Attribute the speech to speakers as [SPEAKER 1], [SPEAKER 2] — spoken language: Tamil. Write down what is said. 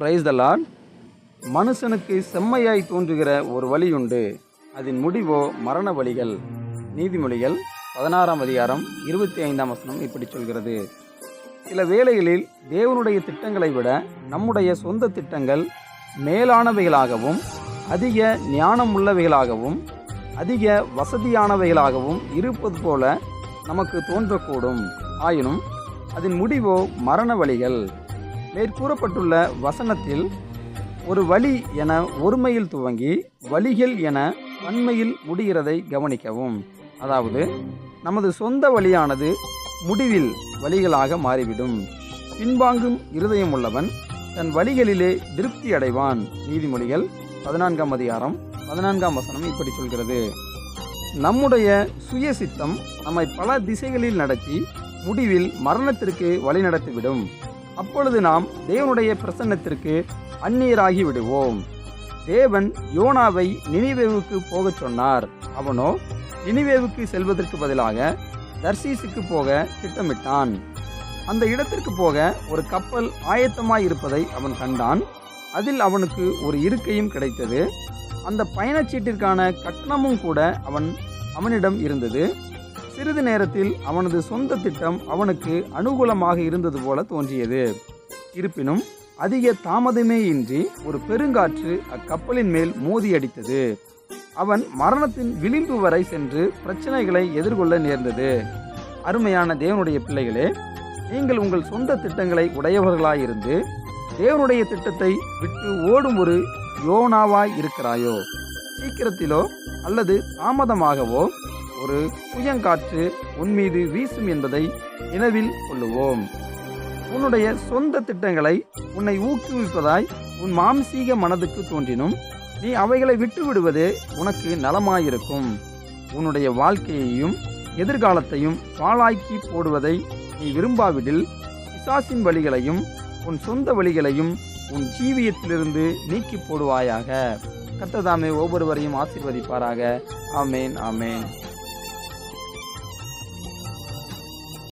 [SPEAKER 1] பிரைஸ் த லார்ட் மனுஷனுக்கு செம்மையாய் தோன்றுகிற ஒரு வழி உண்டு. அதன் முடிவோ மரண வழிகள். நீதிமொழிகள் பதினாறாம் அதிகாரம் இருபத்தி ஐந்தாம் வசனம் இப்படி சொல்கிறது. சில வேளைகளில் தேவனுடைய திட்டங்களை விட நம்முடைய சொந்த திட்டங்கள் மேலானவைகளாகவும் அதிக ஞானம் உள்ளவைகளாகவும் அதிக வசதியானவைகளாகவும் இருப்பது போல நமக்கு தோன்றக்கூடும். ஆயினும் அதன் முடிவோ மரண வழிகள். மேற்கூறப்பட்டுள்ள வசனத்தில் ஒரு வழி என ஒருமையில் துவங்கி வழிகள் என பன்மையில் முடிகிறதை கவனிக்கவும். அதாவது நமது சொந்த வழியானது முடிவில் வழிகளாக மாறிவிடும். பின்வாங்கும் இருதயம் உள்ளவன் தன் வழிகளிலே திருப்தி அடைவான் நீதிமொழிகள் பதினான்காம் அதிகாரம் பதினான்காம் வசனம் இப்படி சொல்கிறது. நம்முடைய சுய சித்தம் நம்மை பல திசைகளில் நடத்தி முடிவில் மரணத்திற்கு வழிநடத்திவிடும். அப்பொழுது நாம் தேவனுடைய பிரசன்னத்திற்கு அந்நீராகி விடுவோம். தேவன் யோனாவை நினிவேவுக்கு போகச் சொன்னார். அவனோ நினிவேவுக்கு செல்வதற்கு பதிலாக தர்சீசுக்கு போக திட்டமிட்டான். அந்த இடத்திற்கு போக ஒரு கப்பல் ஆயத்தமாய் இருப்பதை அவன் கண்டான். அதில் அவனுக்கு ஒரு இருக்கையும் கிடைத்தது. அந்த பயணச்சீட்டிற்கான கட்டணமும் கூட அவன் அவனிடம் இருந்தது. சிறிது நேரத்தில் அவனது சொந்த திட்டம் அவனுக்கு அனுகூலமாக இருந்தது போல தோன்றியது. இருப்பினும் அதிக தாமதமே இன்றி ஒரு பெருங்காற்று அக்கப்பலின் மேல் மோதியடித்தது அவன் மரணத்தின் விளிம்பு வரை சென்று பிரச்சனைகளை எதிர்கொள்ள நேர்ந்தது. அருமையான தேவனுடைய பிள்ளைகளே நீங்கள் உங்கள் சொந்த திட்டங்களை உடையவர்களாயிருந்து தேவனுடைய திட்டத்தை விட்டு ஓடும் ஒரு யோனாவாய் இருக்கிறாயோ? சீக்கிரத்திலோ அல்லது தாமதமாகவோ? ஒரு புயங்காற்று உன் மீது வீசும் என்பதை நினைவில் கொள்ளுவோம். உன்னுடைய சொந்த திட்டங்களை உன்னை ஊக்குவிப்பதாய் உன் மாம்சீக மனதுக்கு தோன்றினும் நீ அவைகளை விட்டுவிடுவது உனக்கு நலமாயிருக்கும். உன்னுடைய வாழ்க்கையையும் எதிர்காலத்தையும் பாழாக்கி போடுவதை நீ விரும்பாவிடில் பிசாசின் வழிகளையும் உன் சொந்த வழிகளையும் உன் ஜீவியத்திலிருந்து நீக்கி போடுவாயாக. கத்ததாமே ஒவ்வொருவரையும் ஆசிர்வதிப்பாராக. ஆமேன் ஆமேன்.